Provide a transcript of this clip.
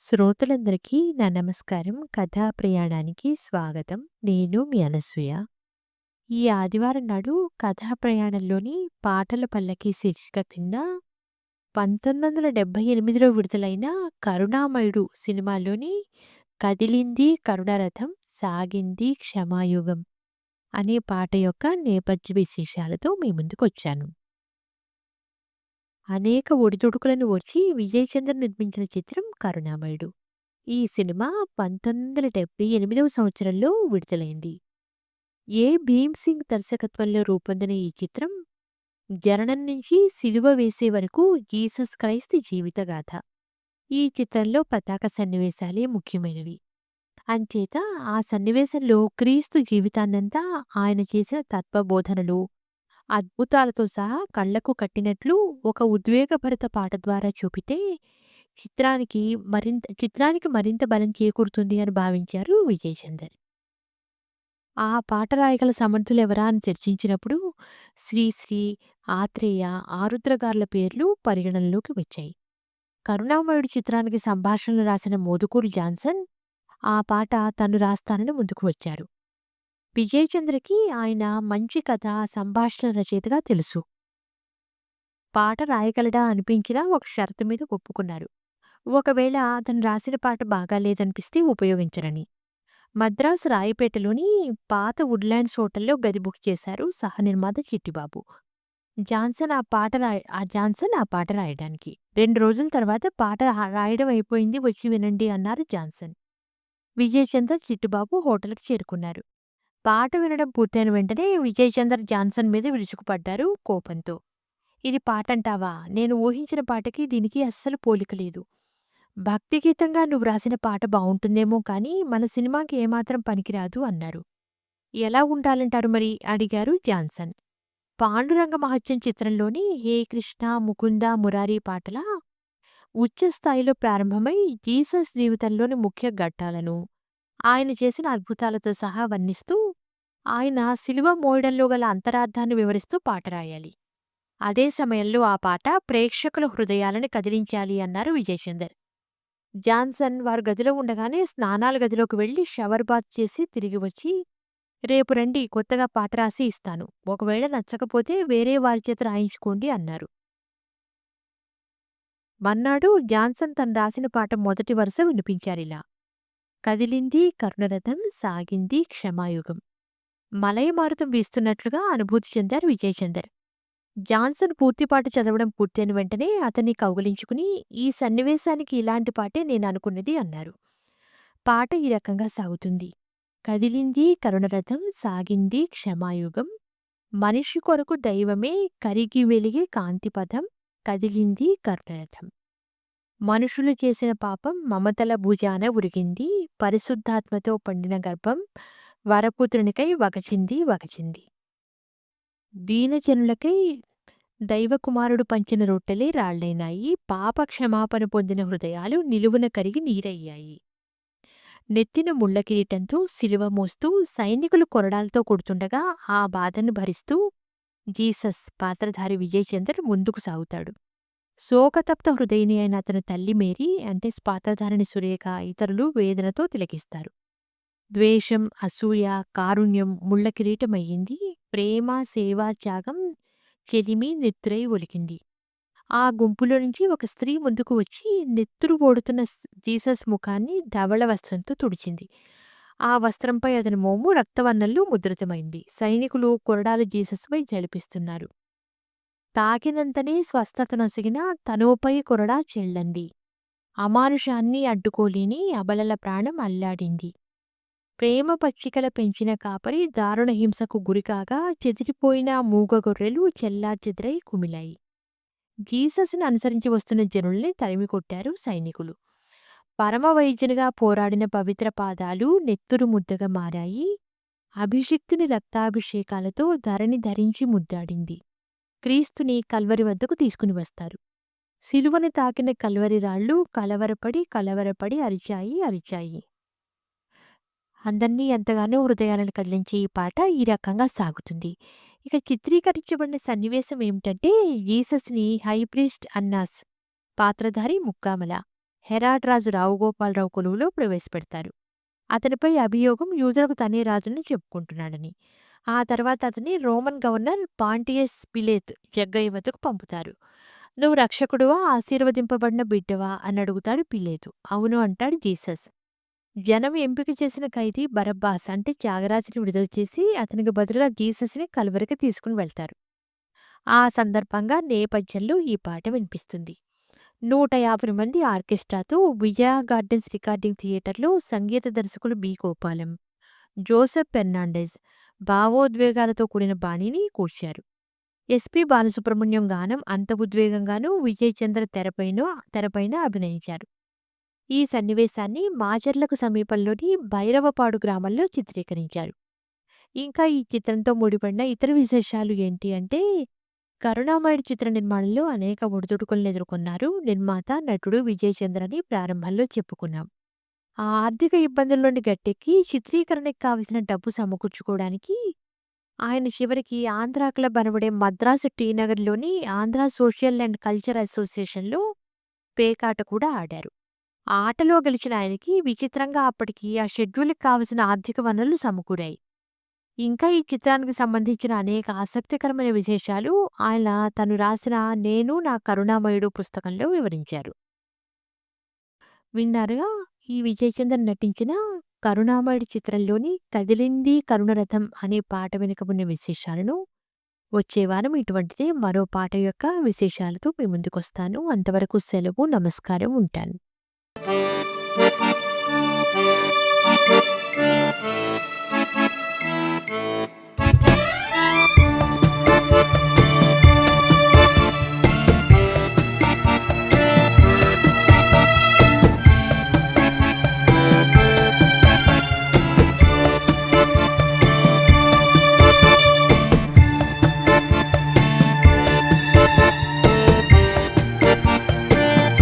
శ్రోతలందరికీ నా నమస్కారం. కథా ప్రయాణానికి స్వాగతం. నేను మీ అనసూయ. ఈ ఆదివారం నాడు కథా ప్రయాణంలోని పాటల పల్లకి శీర్షిక కింద 1978లో విడుదలైన 'కరుణామయుడు' సినిమాలోని 'కదిలింది కరుణరథం సాగింది క్షమాయుగం' అనే పాట యొక్క నేపథ్య విశేషాలతో మీ ముందుకొచ్చాను. అనేక ఒడిదుడుకులను ఓర్చి విజయచంద్ర నిర్మించిన చిత్రం 'కరుణామయుడు'. ఈ సినిమా 1978వ సంవత్సరంలో విడుదలైంది. ఏ. భీమ్ సింగ్ దర్శకత్వంలో రూపొందిన ఈ చిత్రం జననం నుంచి శిలువ వేసే వరకు జీసస్ క్రైస్త్ జీవితగాథ. ఈ చిత్రంలో పతాక సన్నివేశాలే ముఖ్యమైనవి. అంచేత ఆ సన్నివేశంలో క్రీస్తు జీవితాన్నంతా ఆయన చేసిన తత్వబోధనలు, అద్భుతాలతో సహా కళ్ళకు కట్టినట్లు ఒక ఉద్వేగభరిత పాట ద్వారా చూపితే చిత్రానికి మరింత చిత్రానికి మరింత బలం చేకూరుతుంది అని భావించారు విజయచందర్ ఆ పాట రాయగల సమర్థులెవరా అని చర్చించినప్పుడు శ్రీశ్రీ, ఆత్రేయ, ఆరుద్రగార్ల పేర్లు పరిగణనలోకి వచ్చాయి. 'కరుణామయుడు' చిత్రానికి సంభాషణలు రాసిన మోదుకూరు జాన్సన్ ఆ పాట తను రాస్తానని ముందుకు వచ్చారు. విజయ్ చంద్రకి ఆయన మంచి కథ, సంభాషణ రచయితగా తెలుసు. పాట రాయగలడా అనిపించినా ఒక షరతు మీద ఒప్పుకున్నారు. ఒకవేళ అతను రాసిన పాట బాగాలేదనిపిస్తే ఉపయోగించరని. మద్రాసు రాయపేటలోని పాత వుడ్లాండ్స్ హోటల్లో గది బుక్ చేశారు సహనిర్మాత చిట్టిబాబు. జాన్సన్ ఆ పాట రాయ ఆ జాన్సన్ ఆ పాట రాయడానికి. రెండు రోజుల తర్వాత పాట రాయడం అయిపోయింది వచ్చి వినండి అన్నారు జాన్సన్. విజయచంద్ర చిట్టుబాబు చిట్టిబాబు హోటల్కి చేరుకున్నారు. పాట వినడం పూర్తయిన వెంటనే విజయ్ చందర్ జాన్సన్ మీద విరుచుకుపడ్డారు కోపంతో. ఇది పాటంటావా? నేను ఊహించిన పాటకి దీనికి అస్సలు పోలిక లేదు. భక్తిగీతంగా నువ్వు రాసిన పాట బాగుంటుందేమో కానీ మన సినిమాకి ఏమాత్రం పనికిరాదు అన్నారు. ఎలా ఉండాలంటారు మరి? అడిగారు జాన్సన్. పాండురంగ మహత్యం చిత్రంలోని హే కృష్ణ ముకుంద మురారి పాటల ఉచ్చస్థాయిలో ప్రారంభమై జీసస్ జీవితంలోని ముఖ్య ఘట్టాలను, ఆయన చేసిన అద్భుతాలతో సహా వర్ణిస్తూ, ఆయన శిలువ మోయడంలో గల అంతరార్థాన్ని వివరిస్తూ పాట రాయాలి. అదే సమయంలో ఆ పాట ప్రేక్షకుల హృదయాలను కదిలించాలి అన్నారు విజయచందర్ జాన్సన్ వారు గదిలో ఉండగానే స్నానాల గదిలోకి వెళ్ళి షవర్ బాత్ చేసి తిరిగి వచ్చి రేపు రండి కొత్తగా పాట రాసి ఇస్తాను. ఒకవేళ నచ్చకపోతే వేరే వారి చేత రాయించుకోండి అన్నారు. మన్నాడు జాన్సన్ తను రాసిన పాట మొదటి వరుస వినిపించారిలా. కదిలింది కరుణరథం సాగింది క్షమాయుగం. మలయమారుతం వీస్తున్నట్లుగా అనుభూతి చెందారు విజయచందర్ జాన్సన్ పూర్తి పాట చదవడం పూర్తయిన వెంటనే అతన్ని కౌగిలించుకుని ఈ సన్నివేశానికి ఇలాంటి పాటే నేను అనుకున్నది అన్నారు. పాట ఈ రకంగా సాగుతుంది. కదిలింది కరుణరథం సాగింది క్షమాయుగం మనిషి కొరకు దైవమే కరిగి వెలిగే కాంతిపథం కదిలింది కరుణరథం. మనుషులు చేసిన పాపం మమతల భుజాన ఉరిగింది పరిశుద్ధాత్మతో పండిన గర్భం వరపుత్రునికై వగచింది వగచింది. దీనజనులకై దైవకుమారుడు పంచిన రొట్టెలే రాళ్ళైనాయి పాప క్షమాపణ పొందిన హృదయాలు నిలువున కరిగి నీరయ్యాయి. నెత్తిన ముళ్ళ కిరీటంతో శిలువ మోస్తూ సైనికులు కొరడాలతో కొడుతుండగా ఆ బాధను భరిస్తూ జీసస్ పాత్రధారి విజయచందర్ ముందుకు సాగుతాడు. శోకతప్త హృదయిని అయిన అతని తల్లి మేరీ అంటే పాత్రధారిణి సురేఖ ఇతరులు వేదనతో తిలకిస్తారు. ద్వేషం, అసూయ, కారుణ్యం ముళ్ళ కిరీటమయ్యింది ప్రేమ, సేవా త్యాగం చెలిమి నెత్తురై ఒలికింది. ఆ గుంపులో నుంచి ఒక స్త్రీ ముందుకు వచ్చి నెత్తురు ఓడుతున్న జీసస్ ముఖాన్ని ధవళ వస్త్రంతో తుడిచింది. ఆ వస్త్రంపై అతని మోము రక్తవర్ణంలో ముద్రితమైంది. సైనికులు కొరడాలు జీసస్పై జడిపిస్తున్నారు. తాకినంతనే స్వస్థత నొసిగిన తనోపై కొరడా చెల్లంది. అమానుషాన్ని అడ్డుకోలేని అబలల ప్రాణం అల్లాడింది. ప్రేమ పచ్చికల పెంచిన కాపరి దారుణ హింసకు గురికాగా చెదిరిపోయిన మూగ గొర్రెలు చెల్లా చెదిరై కుమిలాయి. జీసస్ని అనుసరించి వస్తున్న జనుల్ని తరిమికొట్టారు సైనికులు. పరమవైద్యునిగా పోరాడిన పవిత్ర పాదాలు నెత్తురు ముద్దగా మారాయి. అభిషిక్తుని రక్తాభిషేకాలతో ధరణి ధరించి ముద్దాడింది. క్రీస్తుని కల్వరి వద్దకు తీసుకుని వస్తారు. శిలువని తాకిన కల్వరి రాళ్ళు కలవరపడి కలవరపడి అరిచాయి అరిచాయి. అందర్నీ ఎంతగానో హృదయాలను కదిలించే ఈ పాట ఈ రకంగా సాగుతుంది. ఇక చిత్రీకరించబడిన సన్నివేశం ఏమిటంటే జీసస్‌ని హైప్రిస్ట్ అన్నాస్ పాత్రధారి ముక్కామల హెరాడ్ రాజు రావుగోపాలరావు కొలువులో ప్రవేశపెడతారు. అతనిపై అభియోగం యూదులకు తనే రాజుని చెప్పుకుంటున్నాడని. ఆ తర్వాత అతని Roman governor Pontius Pilate Jaggayya వద్దకు పంపుతారు. నువ్వు రక్షకుడువా? ఆశీర్వదింపబడిన బిడ్డవా? అని అడుగుతాడు పిలేతు. అవును అంటాడు జీసస్. జనం ఎంపిక చేసిన ఖైదీ బరబ్బాస్ అంటే త్యాగరాజుని విడుదల చేసి అతనికి బదులుగా జీసస్ని కలువరికి తీసుకుని వెళ్తారు. ఆ సందర్భంగా నేపథ్యంలో ఈ పాట వినిపిస్తుంది. నూట యాభై మంది ఆర్కెస్ట్రాతో విజయ గార్డెన్స్ రికార్డింగ్ థియేటర్లో సంగీత దర్శకులు బి. గోపాలం జోసెఫ్ ఫెర్నాండెజ్ భావోద్వేగాలతో కూడిన బాణీని కూర్చారు. ఎస్పి బాలసుబ్రహ్మణ్యం గానం అంత ఉద్వేగంగానూ విజయ్ చంద్ర తెరపైన తెరపైన అభినయించారు. ఈ సన్నివేశాన్ని మాచర్లకు సమీపంలోని భైరవపాడు గ్రామంలో చిత్రీకరించారు. ఇంకా ఈ చిత్రంతో ముడిపడిన ఇతర విశేషాలు ఏంటి అంటే కరుణామయుడు చిత్ర నిర్మాణంలో అనేక ఒడిదుడుకులను ఎదుర్కొన్నారు నిర్మాత నటుడు విజయ్ చంద్రని ప్రారంభంలో చెప్పుకున్నాం. ఆ ఆర్థిక ఇబ్బందుల నుండి గట్టెక్కి చిత్రీకరణకి కావలసిన డబ్బు సమకూర్చుకోవడానికి ఆయన చివరికి ఆంధ్రాకుల బనబడే మద్రాసు టీ నగర్లోని ఆంధ్ర సోషల్ అండ్ కల్చర్ అసోసియేషన్లో పేకాట కూడా ఆడారు. ఆటలో గెలిచిన ఆయనకి విచిత్రంగా అప్పటికి ఆ షెడ్యూల్కి కావలసిన ఆర్థిక వనరులు సమకూరాయి. ఇంకా ఈ చిత్రానికి సంబంధించిన అనేక ఆసక్తికరమైన విశేషాలు ఆయన తను రాసిన నేను నా కరుణామయుడు పుస్తకంలో వివరించారు. విన్నారుగా? ఈ విజయచంద్రన్ నటించిన కరుణామయుడు చిత్రంలోని కదిలింది కరుణరథం అనే పాట వెనుక ఉన్న విశేషాలను వచ్చే వారం ఇటువంటిదే మరో పాట యొక్క విశేషాలతో మీ ముందుకొస్తాను. అంతవరకు సెలవు నమస్కారం ఉంటాను. Thank you.